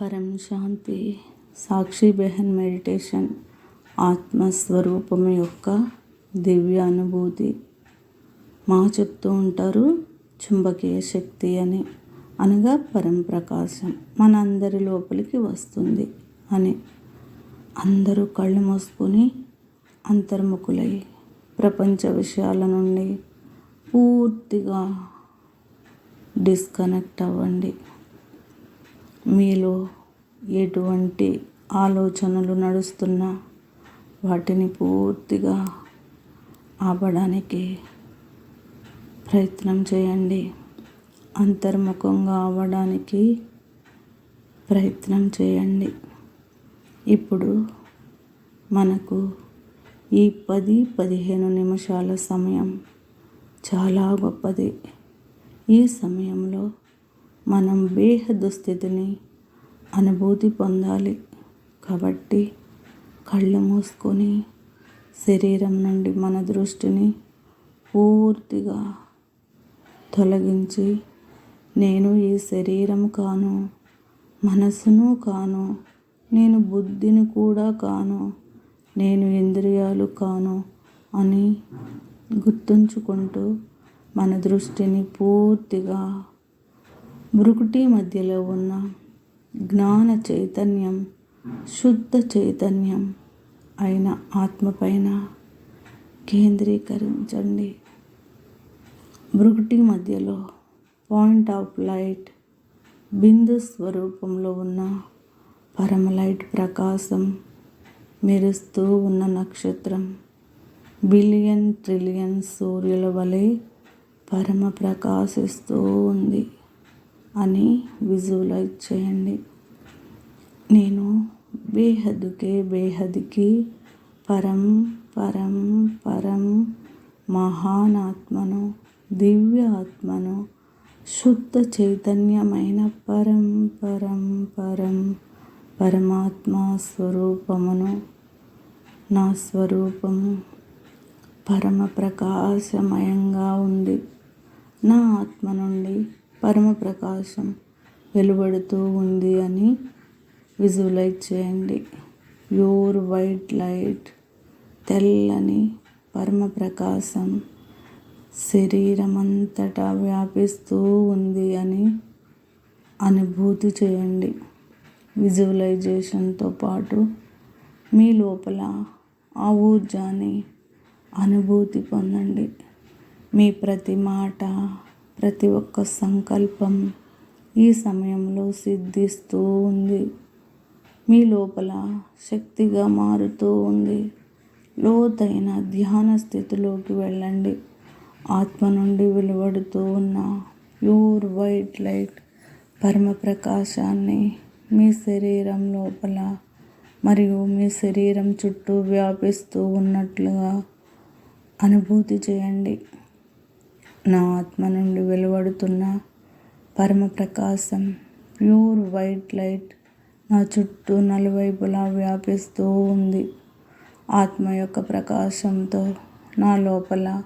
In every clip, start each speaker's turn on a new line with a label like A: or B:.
A: పరం శాంతి సాక్షి బెహన్ మెడిటేషన్ ఆత్మస్వరూపం యొక్క దివ్య అనుభూతి మా చెప్తూ ఉంటారు చుంబకీయ శక్తి అని. అనగా పరం ప్రకాశం మన అందరి లోపలికి వస్తుంది అని. అందరూ కళ్ళు మూసుకొని అంతర్ముఖులై ప్రపంచ విషయాల నుండి పూర్తిగా డిస్కనెక్ట్ అవ్వండి. మీలో ఎటువంటి ఆలోచనలు నడుస్తున్నా వాటిని పూర్తిగా ఆపడానికి ప్రయత్నం చేయండి. అంతర్ముఖంగా అవ్వడానికి ప్రయత్నం చేయండి. ఇప్పుడు మనకు ఈ పది పదిహేను నిమిషాల సమయం చాలా గొప్పది. ఈ సమయంలో మనం బేహద్దు స్థితిని అనుభూతి పొందాలి. కాబట్టి కళ్ళు మూసుకొని శరీరం నుండి మన దృష్టిని పూర్తిగా తొలగించి నేను ఈ శరీరం కాను మనసును కాను నేను బుద్ధిని కూడా కాను నేను ఇంద్రియాలు కాను అని గుర్తుంచుకుంటూ మన దృష్టిని పూర్తిగా మృకుటి మధ్యలో ఉన్న జ్ఞాన చైతన్యం శుద్ధ చైతన్యం అయిన ఆత్మపైన కేంద్రీకరించండి. మృకుటి మధ్యలో పాయింట్ ఆఫ్ లైట్ బిందు స్వరూపంలో ఉన్న పరమలైట్ ప్రకాశం మెరుస్తూ ఉన్న నక్షత్రం బిలియన్ ట్రిలియన్ సూర్యుల వలె పరమ ప్రకాశిస్తూ ఉంది. అని విజువలైజ్ చేయండి. నేను బేహద్దుకే బేహద్కి పరం పరం పరం మహానాత్మను దివ్య ఆత్మను శుద్ధ చైతన్యమైన పరం పరం పరం పరమాత్మ స్వరూపమును నా స్వరూపము పరమ ప్రకాశమయంగా ఉంది. నా ఆత్మ నుండి పరమ ప్రకాశం వెలువడుతూ ఉంది అని విజువలైజ్ చేయండి. ప్యూర్ వైట్ లైట్ తెల్లని పరమ ప్రకాశం శరీరం అంతటా వ్యాపిస్తూ ఉంది అని అనుభూతి చేయండి. విజువలైజేషన్తో పాటు మీ లోపల ఆ ఊర్జాని అనుభూతి పొందండి. మీ ప్రతి మాట ప్రతి ఒక్క సంకల్పం ఈ సమయంలో సిద్ధిస్తూ ఉంది. మీ లోపల శక్తిగా మారుతూ ఉంది. లోతైన ధ్యాన స్థితిలోకి వెళ్ళండి. ఆత్మ నుండి వెలువడుతూ ఉన్న ప్యూర్ వైట్ లైట్ పరమ ప్రకాశాన్ని మీ శరీరం లోపల మరియు మీ శరీరం చుట్టూ వ్యాపిస్తూ ఉన్నట్లుగా అనుభూతి చేయండి. నా ఆత్మ నుండి వెలువడుతున్న పరమ ప్రకాశం ప్యూర్ వైట్ లైట్ నా చుట్టూ నలువైపులా వ్యాపిస్తూ ఉంది. ఆత్మ యొక్క ప్రకాశంతో నా లోపల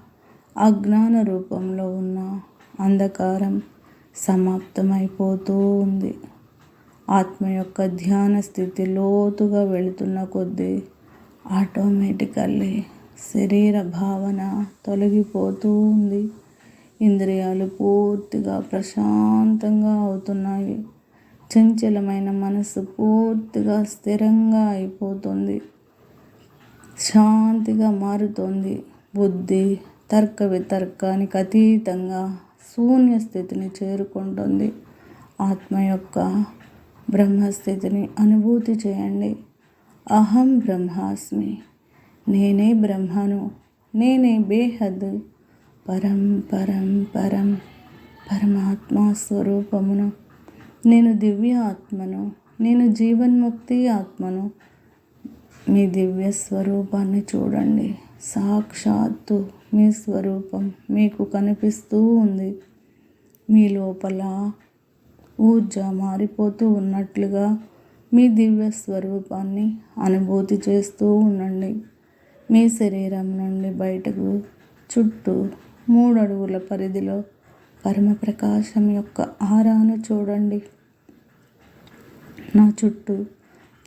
A: అజ్ఞాన రూపంలో ఉన్న అంధకారం సమాప్తమైపోతూ ఉంది. ఆత్మ యొక్క ధ్యాన స్థితి లోతుగా వెళుతున్న కొద్దీ ఆటోమేటికల్లీ శరీర భావన తొలగిపోతూ ఉంది. ఇంద్రియాలు పూర్తిగా ప్రశాంతంగా అవుతున్నాయి. చంచలమైన మనసు పూర్తిగా స్థిరంగా అయిపోతుంది. శాంతిగా మారుతోంది. బుద్ధి తర్క వితర్కానికి అతీతంగా శూన్య స్థితిని చేరుకుంటుంది. ఆత్మ యొక్క బ్రహ్మస్థితిని అనుభూతి చేయండి. అహం బ్రహ్మాస్మి. నేనే బ్రహ్మను. నేనే బేహద్. పరం పరం పరం పరమాత్మా స్వరూపమును. నేను దివ్య ఆత్మను నేను జీవన్ముక్తి ఆత్మను. మీ దివ్య స్వరూపాన్ని చూడండి. సాక్షాత్తు మీ స్వరూపం మీకు కనిపిస్తూ ఉంది. మీ లోపల ఊర్జ మారిపోతూ ఉన్నట్లుగా మీ దివ్య స్వరూపాన్ని అనుభూతి చేస్తూ ఉండండి. మీ శరీరం నుండి బయటకు చుట్టూ మూడు అడుగుల పరిధిలో పరమప్రకాశం యొక్క ఆరాను చూడండి. నా చుట్టూ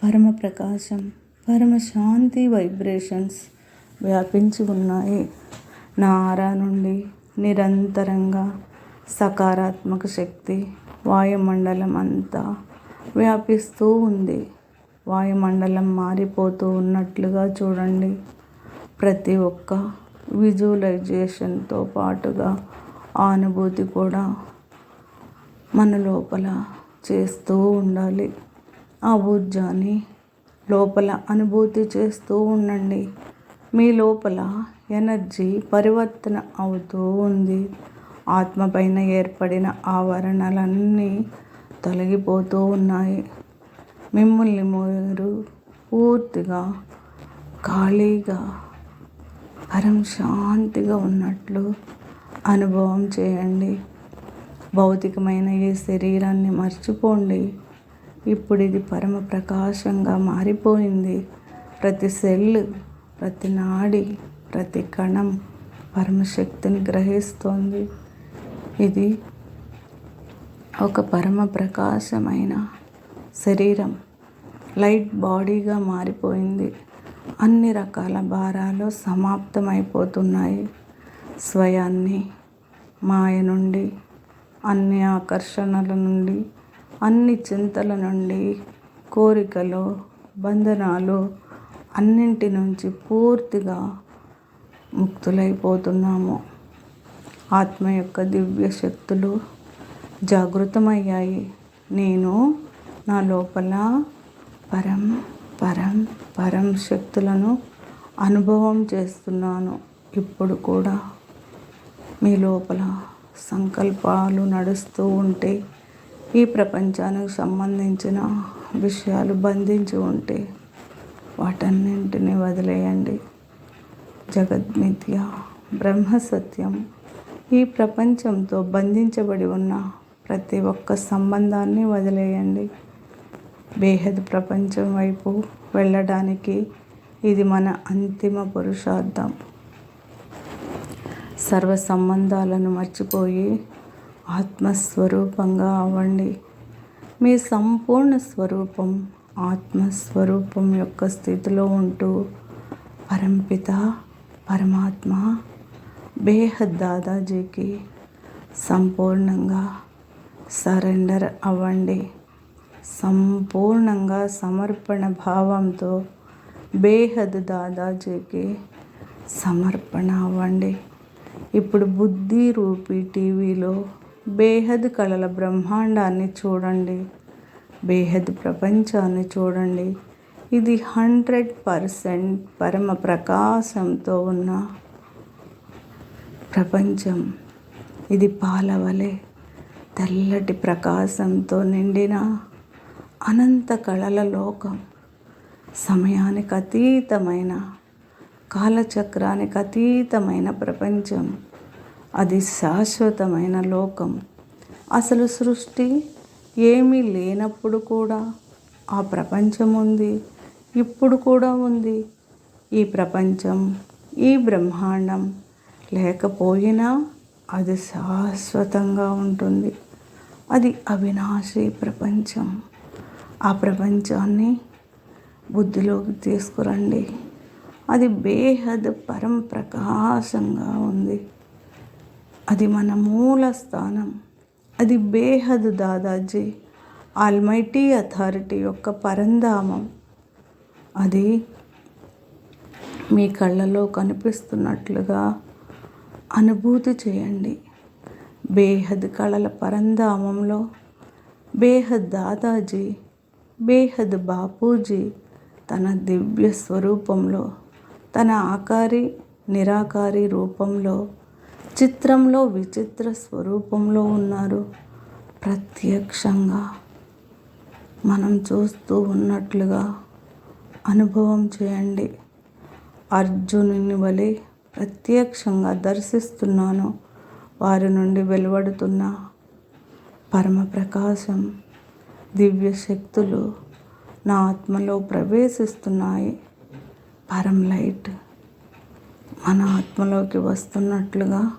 A: పరమ ప్రకాశం పరమ శాంతి వైబ్రేషన్స్ వ్యాపించి ఉన్నాయి. నా ఆరా నుండి నిరంతరంగా సకారాత్మక శక్తి వాయుమండలం అంతా వ్యాపిస్తూ ఉంది. వాయుమండలం మారిపోతూ ఉన్నట్లుగా చూడండి. ప్రతి ఒక్క విజువలైజేషన్తో పాటుగా ఆ అనుభూతి కూడా మన లోపల చేస్తూ ఉండాలి. ఆ ఊర్జాని లోపల అనుభూతి చేస్తూ ఉండండి. మీ లోపల ఎనర్జీ పరివర్తన అవుతూ ఉంది. ఆత్మ పైన ఏర్పడిన ఆవరణలన్నీ తొలగిపోతూ ఉన్నాయి. మిమ్మల్ని మీరు పూర్తిగా ఖాళీగా పరం శాంతిగా ఉన్నట్లు అనుభవం చేయండి. భౌతికమైన ఈ శరీరాన్ని మర్చిపోండి. ఇప్పుడు ఇది పరమ ప్రకాశంగా మారిపోయింది. ప్రతి సెల్ ప్రతి నాడి ప్రతి కణం పరమశక్తిని గ్రహిస్తోంది. ఇది ఒక పరమ ప్రకాశమైన శరీరం. లైట్ బాడీగా మారిపోయింది. అన్ని రకాల భారాలు సమాప్తమైపోతున్నాయి. స్వయాన్ని మాయ నుండి అన్ని ఆకర్షణల నుండి అన్ని చింతల నుండి కోరికలు బంధనాలు అన్నింటి నుంచి పూర్తిగా ముక్తులైపోతున్నాము. ఆత్మ యొక్క దివ్య శక్తులు జాగృతమయ్యాయి. నేను నా లోపల పరం పరం పరం శక్తులను అనుభవం చేస్తున్నాను ఇప్పుడు కూడా. మీ లోపల సంకల్పాలు నడుస్తూ ఉంటే ఈ ప్రపంచానికి సంబంధించిన విషయాలు బంధించి ఉంటే వాటన్నింటినీ వదిలేయండి. జగద్మిథ్య బ్రహ్మసత్యం ఈ ప్రపంచంతో బంధించబడి ఉన్న ప్రతి ఒక్క సంబంధాన్ని వదిలేయండి. బేహద్ ప్రపంచం వైపు వెళ్ళడానికి ఇది మన అంతిమ పురుషార్థం. సర్వ సంబంధాలను మర్చిపోయి ఆత్మస్వరూపంగా అవ్వండి. మీ సంపూర్ణ స్వరూపం ఆత్మస్వరూపం యొక్క స్థితిలో ఉంటూ పరంపిత పరమాత్మ బేహద్ దాదాజీకి సంపూర్ణంగా సరెండర్ అవ్వండి. సంపూర్ణంగా సమర్పణ భావంతో బేహద్ దాదాజీకి సమర్పణ అవ్వండి. ఇప్పుడు బుద్ధి రూపి టీవీలో బేహద్ కళల బ్రహ్మాండాన్ని చూడండి. బేహద్ ప్రపంచాన్ని చూడండి. ఇది హండ్రెడ్ పర్సెంట్ పరమ ప్రకాశంతో ఉన్న ప్రపంచం. ఇది పాలవలే. తెల్లటి ప్రకాశంతో నిండిన అనంత కళల లోకం సమయానికి అతీతమైన కాలచక్రానికి అతీతమైన ప్రపంచం అది శాశ్వతమైన లోకం. అసలు సృష్టి ఏమీ లేనప్పుడు కూడా ఆ ప్రపంచం ఉంది ఇప్పుడు కూడా ఉంది. ఈ ప్రపంచం ఈ బ్రహ్మాండం లేకపోయినా అది శాశ్వతంగా ఉంటుంది. అది అవినాశి ప్రపంచం. ఆ ప్రపంచాన్ని బుద్ధిలోకి తీసుకురండి. అది బేహద్ పరం ప్రకాశంగా ఉంది. అది మన మూల స్థానం. అది బేహద్ దాదాజీ ఆల్మైటీ అథారిటీ యొక్క పరంధామం. అది మీ కళ్ళలో కనిపిస్తున్నట్లుగా అనుభూతి చేయండి. బేహద్ కళల పరంధామంలో బేహద్ దాదాజీ బేహద్ బాపూజీ తన దివ్య స్వరూపంలో తన ఆకారి నిరాకారి రూపంలో చిత్రంలో విచిత్ర స్వరూపంలో ఉన్నారు. ప్రత్యక్షంగా మనం చూస్తూ ఉన్నట్లుగా అనుభవం చేయండి. అర్జునుని వలె ప్రత్యక్షంగా దర్శిస్తున్నాను. వారి నుండి వెలువడుతున్న పరమ దివ్య శక్తులు నా ఆత్మలో ప్రవేశిస్తున్నాయి. పరం లైట్ మన ఆత్మలోకి వస్తున్నట్లుగా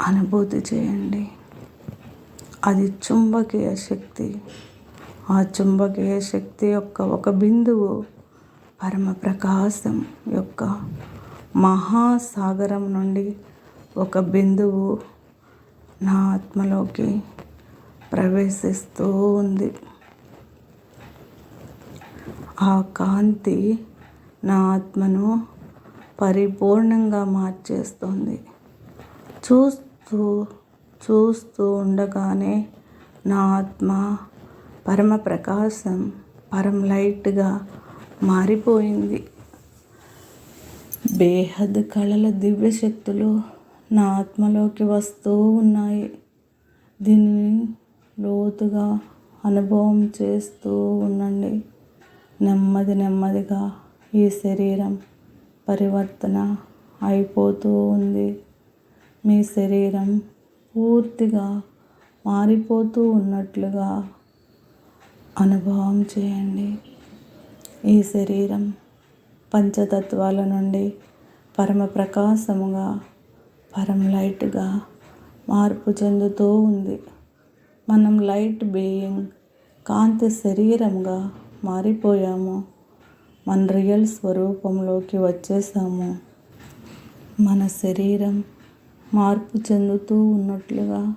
A: అనుభూతి చేయండి. అది చుంబకీయ శక్తి. ఆ చుంబకీయ శక్తి యొక్క ఒక బిందువు పరమ ప్రకాశం యొక్క మహాసాగరం నుండి ఒక బిందువు నా ఆత్మలోకి ప్రవేశిస్తూ ఉంది ఆ కాంతి నా ఆత్మను పరిపూర్ణంగా మార్చేస్తుంది. చూస్తూ చూస్తూ ఉండగానే నా ఆత్మ పరమ ప్రకాశం పరం లైట్గా మారిపోయింది. బేహద్ కళల దివ్య శక్తులు నా ఆత్మలోకి వస్తూ ఉన్నాయి. దీనిని లోతుగా అనుభవం చేస్తూ ఉండండి. నెమ్మది నెమ్మదిగా ఈ శరీరం పరివర్తన అయిపోతూ ఉంది. మీ శరీరం పూర్తిగా మారిపోతూ ఉన్నట్లుగా అనుభవం చేయండి. ఈ శరీరం పంచతత్వాల నుండి పరమ ప్రకాశముగా పరం లైట్గా మార్పు చెందుతూ ఉంది. మనం లైట్ బీయింగ్ కాంతి శరీరంగా మారిపోయాము. మన రియల్ స్వరూపంలోకి వచ్చేసాము. మన శరీరం మార్పు చెందుతూ ఉన్నట్లుగా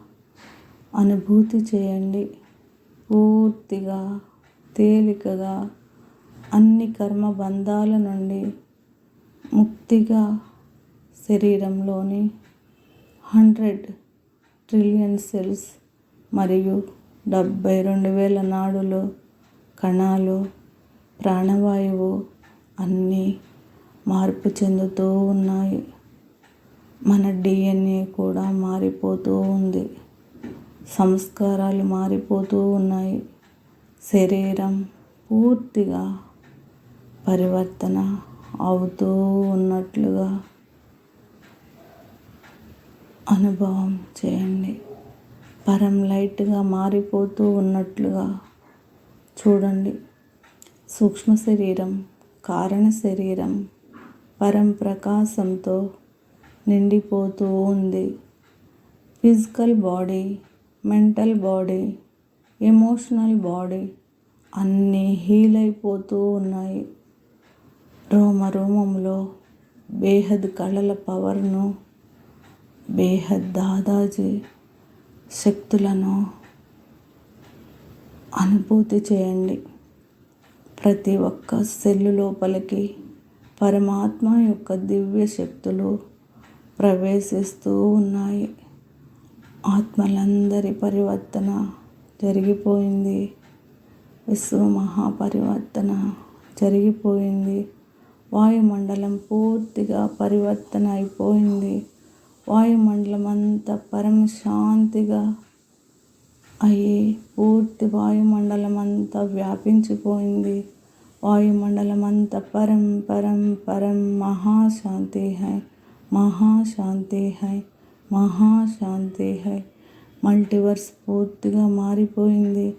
A: అనుభూతి చేయండి. పూర్తిగా తేలికగా అన్ని కర్మ బంధాల నుండి ముక్తిగా శరీరంలోని హండ్రెడ్ ట్రిలియన్ సెల్స్ మరియు డెబ్బై రెండు వేల నాడులు కణాలు ప్రాణవాయువు అన్నీ మార్పు చెందుతూ ఉన్నాయి. మన డిఎన్ఏ కూడా మారిపోతూ ఉంది. సంస్కారాలు మారిపోతూ ఉన్నాయి. శరీరం పూర్తిగా పరివర్తన అవుతూ ఉన్నట్లుగా అనుభవం చేయండి. పరం లైట్గా మారిపోతూ ఉన్నట్లుగా చూడండి. సూక్ష్మ శరీరం కారణ శరీరం పరం ప్రకాశంతో నిండిపోతూ ఉంది. Physical body mental body emotional body అన్నీ హీల్ అయిపోతూ ఉన్నాయి. రోమ రోమంలో బేహద్ కళల పవర్ను బేహద్ దాదాజీ శక్తులను అనుభూతి చేయండి. ప్రతి ఒక్క సెల్లు లోపలికి పరమాత్మ యొక్క దివ్య శక్తులు ప్రవేశిస్తూ ఉన్నాయి. ఆత్మలందరి పరివర్తన జరిగిపోయింది. విశ్వ మహాపరివర్తన జరిగిపోయింది. వాయుమండలం పూర్తిగా పరివర్తన అయిపోయింది. వాయుమండలం అంతా పరమశాంతిగా అయ్యి పూర్తి వాయుమండలం అంతా వ్యాపించిపోయింది. వాయుమండలం అంతా పరం పరం పరం మహాశాంతి హై మహాశాంతి హై మహాశాంతి హై. మల్టీవర్స్ పూర్తిగా మారిపోయింది.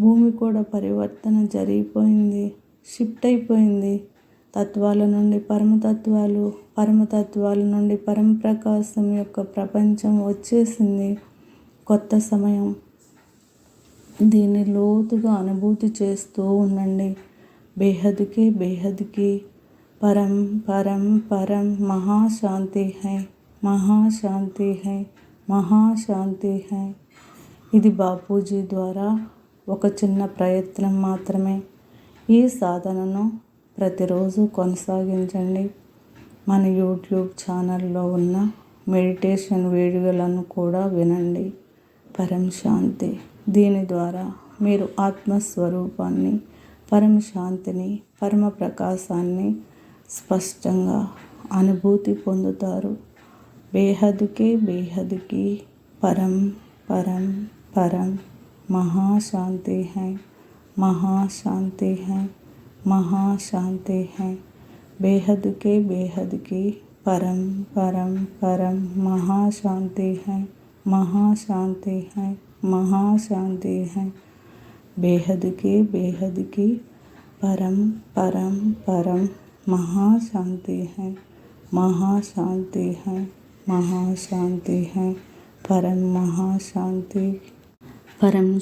A: భూమి కూడా పరివర్తన జరిగిపోయింది. షిఫ్ట్ అయిపోయింది. తత్వాల నుండి పరమతత్వాలు పరమతత్వాల నుండి పరమప్రకాశం యొక్క ప్రపంచం వచ్చేసింది. కొత్త సమయం. దీన్ని లోతుగా అనుభూతి చేస్తూ ఉండండి. బేహద్కి బేహద్కి. పరం పరం పరం మహాశాంతి హై మహాశాంతి హై మహాశాంతి హై. ఇది బాపూజీ ద్వారా ఒక చిన్న ప్రయత్నం మాత్రమే. ఈ సాధనను ప్రతిరోజు కొనసాగించండి. మన యూట్యూబ్ ఛానల్లో ఉన్న మెడిటేషన్ వీడియోలను కూడా వినండి. పరమశాంతి దీని ద్వారా మీరు ఆత్మస్వరూపాన్ని పరమశాంతిని పరమ ప్రకాశాన్ని స్పష్టంగా అనుభూతి పొందుతారు. బేహదుకే బేహదుకి పరం పరం పరం. మహాశాంతి హై. మహాశాంతి హై. महाशांति है। बेहद के बेहद की परम परम परम महाशांति है। महाशांति है। महाशांति है। बेहद के बेहद की परम परम परम महाशांति है। महाशांति है। महाशांति है। परम महाशांति। परम